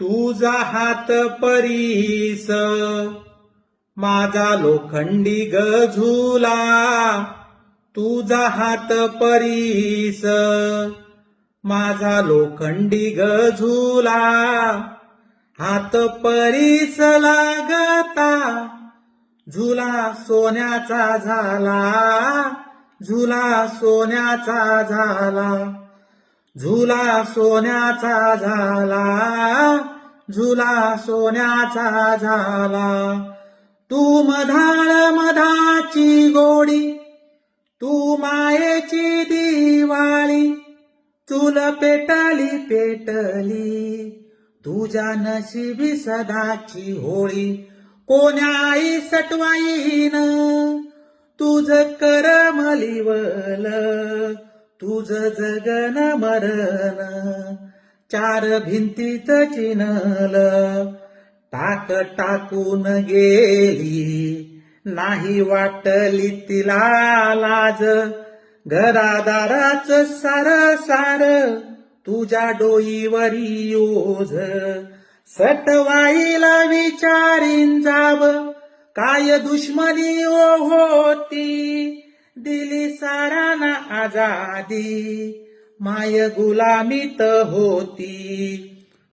तुझा हात परीस. माझा लोखंडी गझुला तुझा हात परीस. माझा लोखंडी गझुला हात परीस लागता. झुला सोन्याचा झाला. झुला सोन्याचा झाला. झुला सोन्याचा झाला झुला सोन्याचा झाला. तू मधाळ मधाची गोडी तू मायेची दिवाळी चूल पेटली पेटली तुझ्या नशिबी सदाची होळी. कोण्याई सटवाईन तुझ करमलिवल तुझ जगन मरण चार भिंतीत चिनल टाक टाकून गेली नाही वाटली तिला लाज. घरादाराच सार सार तुझ्या डोईवरी ओझ. सटवाईला विचारीन जाव काय दुश्मनी ओ होती. दिली सारा आजादी माय गुलामीत होती.